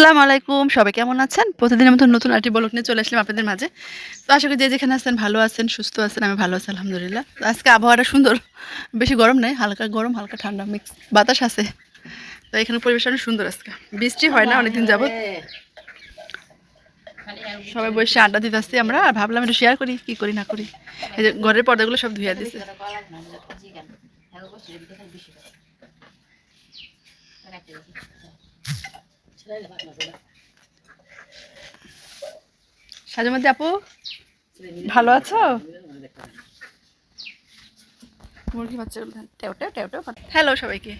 আসসালামু আলাইকুম সবাই কেমন আছেন? প্রতিদিনের মতো নতুন আরটি বলক নিয়ে চলে আসলাম আপনাদের মাঝে। তো আশা করি যে যেখানে আছেন ভালো আছেন, সুস্থ আছেন, আমি ভালো আছি, আলহামদুলিল্লাহ। আজকে আবহাওয়াটা সুন্দর, বেশি গরম নেই, হালকা গরম, হালকা ঠান্ডা মিক্স বাতাস আছে। তো এখানে পরিবেশ অনেক সুন্দর আজকে। বৃষ্টি হয় না, অনেকদিন যাবত সবাই বসে আড্ডা দিতে আসছি আমরা, আর ভাবলাম একটু শেয়ার করি, কি করি, না করি। এই যে ঘরের পর্দাগুলো সব ধুয়ে দিছে। সাজুমতি আপু ভালো আছো? মুরগি বাচ্চাগুলো টেও টেও টেও টেও হ্যালো সবাইকে।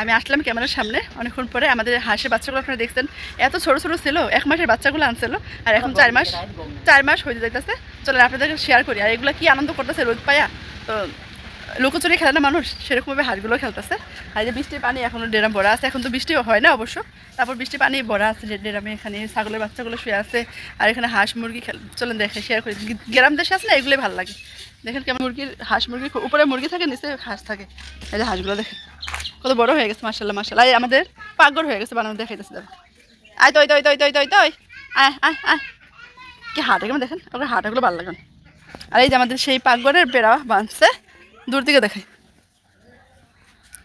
আমি আসলাম ক্যামেরার সামনে। অনেকক্ষণ পরে আমাদের হাঁসের বাচ্চাগুলো আপনারা দেখছেন। এত ছোট ছোট ছিল এক মাসের বাচ্চাগুলো আনছিল আর এখন চার মাস চার মাস হয়ে যাইতেছে। চলেন আপনাদেরকে শেয়ার করি। আর এগুলো কি আনন্দ করতেছে রোদ পায়া? তো লুকোচুরি খেলে না মানুষ সেরকমভাবে হাঁসগুলো খেলতেছে। আর যে বৃষ্টির পানি এখনও ডেরাম ভরা আছে, এখন তো বৃষ্টি হয় না অবশ্য। তারপর বৃষ্টির পানি ভরা আছে যে ডেরামে এখানে ছাগলের বাচ্চাগুলো শুয়ে আছে, আর এখানে হাঁস মুরগি চলেন দেখে শেয়ার করি। গ্রাম দেশে আছে না, এগুলোই ভালো লাগে। দেখেন কেমন মুরগির, হাঁস মুরগি উপরে মুরগি থাকে, নিচে হাঁস থাকে। এই যে হাঁসগুলো দেখেন, কত বড় হয়ে গেছে মার্শাল্লাহ মার্শাল্লাহ এই আমাদের পাগর হয়ে গেছে, বানানো দেখাইতেছে দেখো আয় তৈ তৈ তৈ তৈ তৈ তৈ আয় আয় আয়। কি হাঁটা কেমন দেখেন ওকে হাঁটাগুলো ভালো লাগে আর এই যে আমাদের সেই পাকঘরের বেড়া বাঁধছে দূর থেকে দেখাই।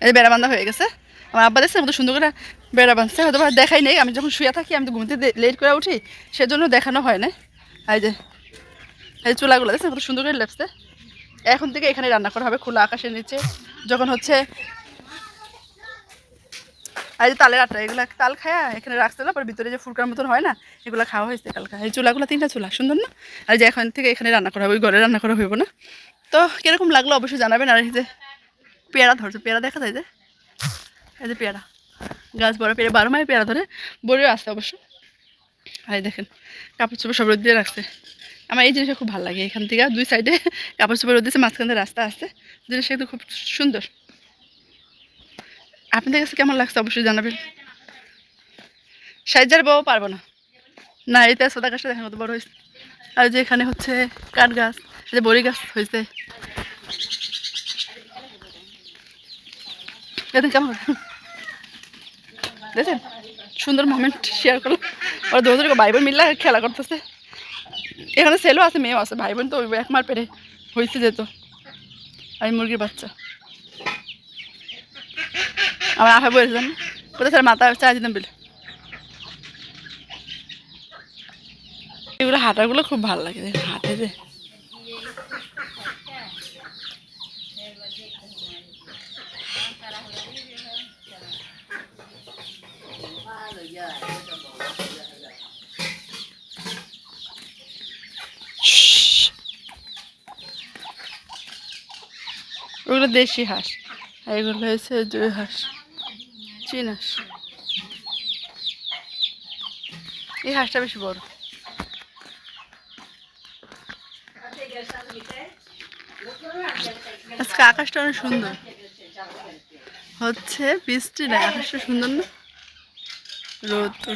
এই বেড়া বান্ধা হয়ে গেছে। আমার আব্বা দেখছে কত সুন্দর করে বেড়া বাঁধছে। হয়তো দেখাই নেই। আমি যখন শুয়ে থাকি, আমি তো ঘুমতে লেট করে উঠি, সেজন্য দেখানো হয় না এই যে, এই চুলাগুলো দেখছে কত সুন্দর করে লেপছে। এখন থেকে এখানে রান্না করা হবে খোলা আকাশের নিচে। যখন হচ্ছে, এই যে তালের আটা, এগুলো তাল খায়া এখানে রাখছিল পরে ভিতরে যে ফুলকার মতন হয় না, এগুলো খাওয়া হয়েছে কালকা। এই চুলাগুলো তিনটা চুলা, সুন্দর না? আর যে এখন থেকে এখানে রান্না করা হবে, ওই ঘরে রান্না করা হইব না। তো কীরকম লাগল অবশ্যই জানাবেন। আর এই যে পেয়ারা ধরছে, পেয়ারা দেখা যায় যে? এই যে পেয়ারা। গাছ বড় পেয়ারা, বারো মাসে পেয়ারা ধরে বড়িও আসছে অবশ্য। আর দেখেন, কাপড় চোপড় সব রোদ দিয়ে রাখছে। আমার এই জিনিসটা খুব ভালো লাগে এখান থেকে। দুই সাইডে কাপড় চোপড় রোদ দিয়েছে, মাঝখান রাস্তা আছে। জিনিসটা কিন্তু খুব সুন্দর। আপনাদের কাছে কেমন লাগছে অবশ্যই জানাবেন। সাইজার বাবু পারব না। না, এই তেজপাতা গাছটা দেখেন কত বড় হয়েছে। আর যে এখানে হচ্ছে কাঠ গাছ। বড়ি গাছ হয়েছে দেখেন কেমন দেখেন সুন্দর মোমেন্ট শেয়ার করল ওরা দৌড় দৌড়ে ভাই বোন মিললে খেলা করতেছে এখানে ছেলেও আছে মেয়েও আছে ভাই বোন তো এক মার পেরে হয়েছে যেত আমি মুরগির বাচ্চা আমার আশা বলেছিলাম কোথায় স্যার মাথা চা দিতাম বলে এগুলো হাঁটাগুলো খুব ভালো লাগে হাঁটে যে ওগুলো দেশি হাঁস, আর এগুলো হয়েছে জয় হাঁস, চীন হাঁস। এই হাঁসটা বেশি বড়। আজকে আকাশটা অনেক সুন্দর। হচ্ছে বৃষ্টি না আকাশটা সুন্দর না? রোদ। প-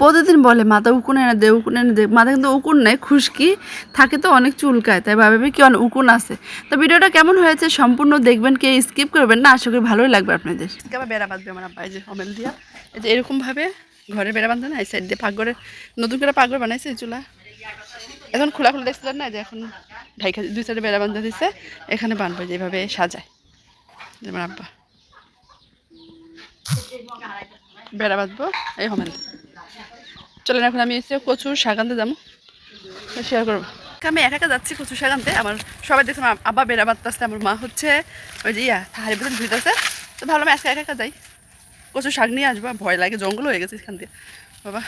প্রতিদিন বলে মাথা উকুন এনে দে, উকুন এনে দে। মাথা কিন্তু উকুন নেই, খুশকি, থাকে তো অনেক চুলকায়, তাই ভাবে কি অনেক উকুন আছে। তো ভিডিওটা কেমন হয়েছে সম্পূর্ণ দেখবেন, কে স্কিপ করবেন না, আশা করি ভালোই লাগবে আপনাদের। আবার বেড়া বাঁধবে, আমার আব্বা যে হমেল দিয়া। এই যে এরকমভাবে ঘরে বেড়া বাঁধে না, এই সাইড দিয়ে পাকঘরে, নতুন করে পাকঘর বানাইছে চুলা। এখন খোলা খোলা দেখছিলেন না যে এখন ঢাইকা দুই সাইডে বেড়া বাঁধা দিচ্ছে এখানে বানবে যেভাবে সাজায়। যেমন আব্বা। বেড়া বাঁধবো, এই হমেল চলেন এখন আমি এসে কচুর শাক আনতে যাব। শেয়ার করব। আমি একা একা যাচ্ছি কচুর শাক আমার সবাই দেখলাম আব্বা বেড়া আসতে আমার মা হচ্ছে ওই যে ইয়া হাড়ি ভিতরে ধুইতেছে তো ভাবলাম আজকে একা একা যাই। কচুর শাক নিয়ে আসব ভয় লাগে জঙ্গল হয়ে গেছে এখান দিয়ে। বাবা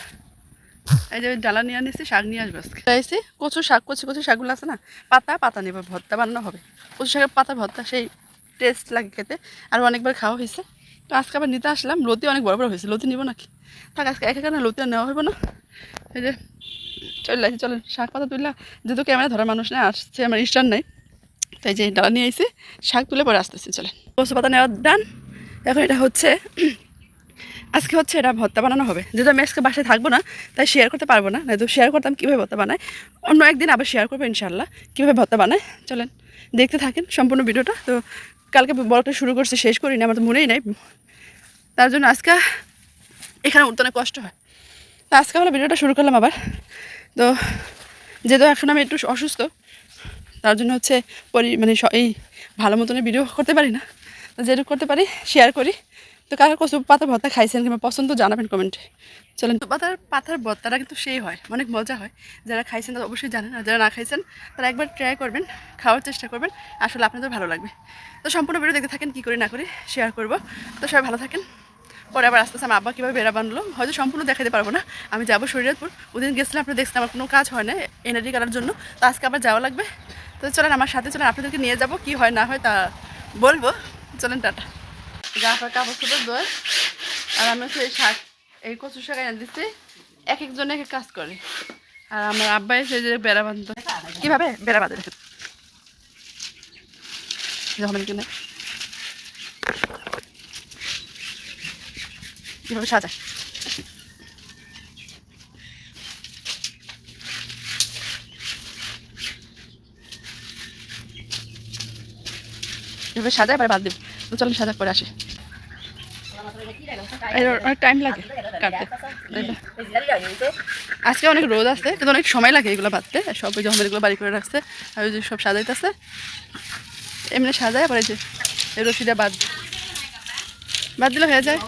এই যে ডালা নিয়ে আনিছি শাক নিয়ে আসব আজকে। এসে কচু শাক কচু কচু শাকগুলো আছে না? পাতা পাতা নেব ভর্তা বানানো হবে। কচু শাকের পাতা ভর্তা সেই টেস্ট লাগে খেতে। আর অনেকবার খাওয়া হয়েছে। তো আজকে আবার নিতে আসলাম। লতি অনেক বড় বড় হয়েছে। লতি নিব নাকি? থাক, আজকে একা কেন লতি নেওয়া হবে না। এই যে, চলে আসি, চলেন, শাক পাতা তুললা যেহেতু ক্যামেরা ধরার মানুষ না, আসছে, আমার ইস্টার নাই। তাই যে, ডালা নিয়ে এসে শাক তুলে পরে আসতেছি, চলেন। কচু পাতা নেওয়ার ডান। এখন এটা হচ্ছে, আজকে হচ্ছে এটা ভর্তা বানানো হবে। যেহেতু আমি আজকে বাসায় থাকব না, তাই শেয়ার করতে পারব না। নয়তো শেয়ার করতাম, কীভাবে ভর্তা বানায়? অন্য একদিন আবার শেয়ার করব ইনশাল্লাহ কীভাবে ভর্তা বানায়? চলেন, দেখতে থাকেন সম্পূর্ণ ভিডিওটা। তো কালকে বড়টা শুরু করছে, শেষ করিনি, আমার তো মনেই নাই। তার জন্য আজকে এখানে উঠতে অনেক কষ্ট হয়। তো আজকে আমরা ভিডিওটা শুরু করলাম আবার। তো যেহেতু এখন আমি একটু অসুস্থ, তার জন্য হচ্ছে পরি মানে এই ভালো মতন ভিডিও করতে পারি না। তো যেটুকু করতে পারি শেয়ার করি। তো কারও কচু পাতা ভর্তা খাইছেন কিংবা পছন্দ জানাবেন কমেন্টে চলেন। তো পাতার পাতার ভর্তাটা কিন্তু সেই হয়, অনেক মজা হয়। যারা খাইছেন তারা অবশ্যই জানেন, আর যারা না খাইছেন তারা একবার ট্রাই করবেন, খাওয়ার চেষ্টা করবেন। আসলে আপনাদের ভালো লাগবে। তো সম্পূর্ণ ভিডিও দেখতে থাকেন, কী করে না করে শেয়ার করব। তো সবাই ভালো থাকেন। পরে আবার আস্তে আস্তে আমার আব্বা কীভাবে বেড়া বানলো, হয়তো সম্পূর্ণ দেখাতে পারব না। আমি যাব শরীরপুর ওদিন গেছিলাম, আপনারা দেখছেন আমার কোনো কাজ হয় না এনার্জি করার জন্য। তো আজকে আবার যাওয়া লাগবে। তো চলেন আমার সাথে, চলেন আপনাদেরকে নিয়ে যাব, কি হয় না হয় তা বলব। চলেন, টাটা। যা আপনার কাপড় চোপড় দোয় আর আমি এই শাক, এই কচু শাক এনে দিচ্ছি এক একজনে এক এক কাজ করে। আর আমার আব্বা এসে যে বেড়া বাঁধতো কীভাবে? বেড়া বাঁধে। যখন কিনে কীভাবে সাজায় এভাবে সাজায় এবার বাদ দিব। তো চলেন সাজা করে আসি। অনেক টাইম লাগে কাটতে। আজকে অনেক রোদ আছে, কিন্তু অনেক সময় লাগে এগুলো বাঁধতে। সব ওই জহমের এগুলো বাড়ি করে রাখছে, আর ওই যে সব সাজাইতেছে। এমনি সাজায় এই যে রশিটা বাদ বাদ দিলে হয়ে যায়।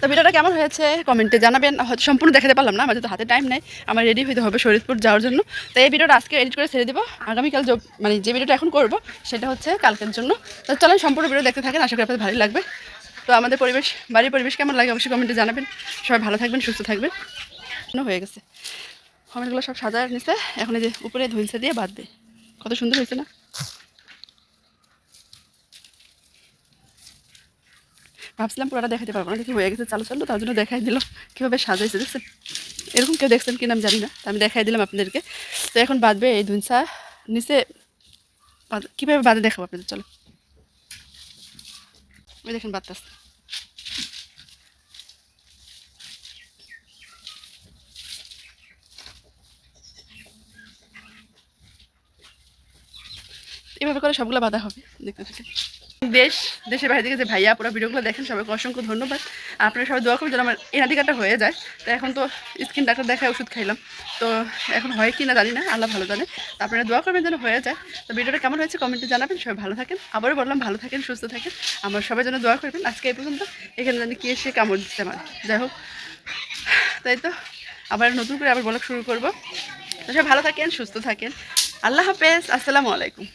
তো ভিডিওটা কেমন হয়েছে? কমেন্টে জানাবেন। হয়তো সম্পূর্ণ দেখাতে পারলাম না, আমার তো হাতে টাইম নেই, আমার রেডি হইতে হবে শরীরপুর যাওয়ার জন্য। তো এই ভিডিওটা আজকে এডিট করে ছেড়ে দেবো। আগামীকাল মানে যে ভিডিওটা এখন করব, সেটা হচ্ছে কালকের জন্য। তো চলেন সম্পূর্ণ ভিডিও দেখতে থাকেন, আশা করি আপনাদের ভালোই লাগবে। তো আমাদের পরিবেশ, বাড়ির পরিবেশ কেমন লাগে অবশ্যই কমেন্টে জানাবেন। সবাই ভালো থাকবেন, সুস্থ থাকবেন। হয়ে গেছে। কমেন্টগুলো সব সাজায় নিছে, এখন এই যে উপরে ধুলছে দিয়ে বাঁধবে। কত সুন্দর হয়েছে না? ভাবছিলাম পুরোটা দেখাতে পারব না। দেখি হয়ে গেছে? চালু চালু, তার জন্য দেখাই দিলাম কীভাবে সাজাইছে দেখছেন এরকম কেউ দেখছেন কিনা আমি জানি না, তো আমি দেখাই দিলাম আপনাদেরকে। তো এখন বাঁধবে এই ধুনসা। নিচে কীভাবে বাঁধে দেখাবো আপনাদের? চলো। ওই দেখেন বাতাস এভাবে করে সবগুলো বাঁধা হবে। দেখতে দেশ, দেশের বাইরে থেকে যে ভাইয়া পুরো ভিডিওগুলো দেখেন, সবাইকে অসংখ্য ধন্যবাদ। আপনারা সবাই দোয়া করবেন যেন আমার এনাদি কাটা হয়ে যায়। তো এখন তো স্কিন ডাক্তার দেখায় ওষুধ খাইলাম। তো এখন হয় কি না জানি না, আল্লাহ ভালো জানে। তো আপনারা দোয়া করবেন যেন হয়ে যায়। তো ভিডিওটা কেমন হয়েছে কমেন্টে জানাবেন, সবাই ভালো থাকেন। আবারও বললাম, ভালো থাকেন, সুস্থ থাকেন। আমার সবাই যেন দোয়া করবেন। আজকে এই পর্যন্ত, এখানে জানি কে এসে কামড় দিচ্ছে আমার। যাই হোক, তাই তো? আবার নতুন করে আবার বলা শুরু করব। তো সবাই ভালো থাকেন, সুস্থ থাকেন। আল্লাহ হাফেজ, আসসালামু আলাইকুম।